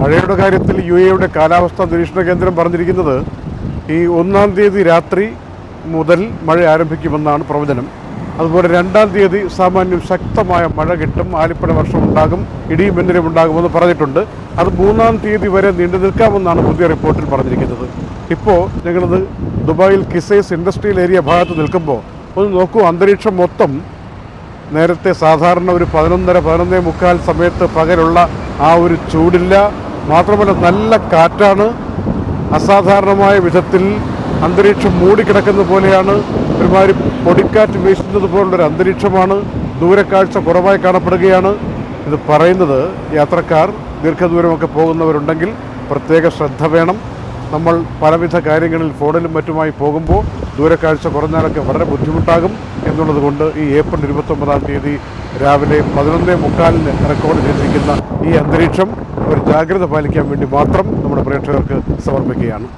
മഴയുടെ കാര്യത്തിൽ യു എയുടെ കാലാവസ്ഥാ നിരീക്ഷണ കേന്ദ്രം പറഞ്ഞിരിക്കുന്നത് ഈ ഒന്നാം തീയതി രാത്രി മുതൽ മഴ ആരംഭിക്കുമെന്നാണ് പ്രവചനം. അതുപോലെ രണ്ടാം തീയതി സാമാന്യം ശക്തമായ മഴ കിട്ടും ആലിപ്പഴ വർഷം ഉണ്ടാകും ഇടിയും മിന്നലും ഉണ്ടാകുമെന്ന് പറഞ്ഞിട്ടുണ്ട്. അത് മൂന്നാം തീയതി വരെ നീണ്ടു നിൽക്കാമെന്നാണ് പുതിയ റിപ്പോർട്ടിൽ പറഞ്ഞിരിക്കുന്നത്. ഇപ്പോൾ ഞങ്ങളത് ദുബായിൽ കിസൈസ് ഇൻഡസ്ട്രിയൽ ഏരിയ ഭാഗത്ത് നിൽക്കുമ്പോൾ ഒന്ന് നോക്കൂ അന്തരീക്ഷം മൊത്തം നേരത്തെ സാധാരണ ഒരു പതിനൊന്നര പതിനൊന്നേ മുക്കാൽ സമയത്ത് പകലുള്ള ആ ഒരു ചൂടില്ല. മാത്രമല്ല നല്ല കാറ്റാണ്. അസാധാരണമായ വിധത്തിൽ അന്തരീക്ഷം മൂടിക്കിടക്കുന്ന പോലെയാണ്. ഒരുമാതിരി പൊടിക്കാറ്റ് വീശുന്നത് പോലുള്ളൊരു അന്തരീക്ഷമാണ്. ദൂരക്കാഴ്ച കുറവായി കാണപ്പെടുകയാണ്. ഇത് പറയുന്നത് യാത്രക്കാർ ദീർഘദൂരമൊക്കെ പോകുന്നവരുണ്ടെങ്കിൽ പ്രത്യേക ശ്രദ്ധ വേണം. നമ്മൾ പലവിധ കാര്യങ്ങളിൽ ഫോണിലും മറ്റുമായി പോകുമ്പോൾ ദൂരക്കാഴ്ച കുറഞ്ഞാലൊക്കെ വളരെ ബുദ്ധിമുട്ടാകും എന്നുള്ളതുകൊണ്ട് ഈ ഏപ്രിൽ ഇരുപത്തൊമ്പതാം തീയതി രാവിലെ പതിനൊന്നേ മുക്കാലിന് റെക്കോർഡ് ചെയ്തിരിക്കുന്ന. ഈ അന്തരീക്ഷം ഒരു ജാഗ്രത പാലിക്കാൻ വേണ്ടി മാത്രം നമ്മുടെ പ്രേക്ഷകർക്ക് സമർപ്പിക്കുകയാണ്.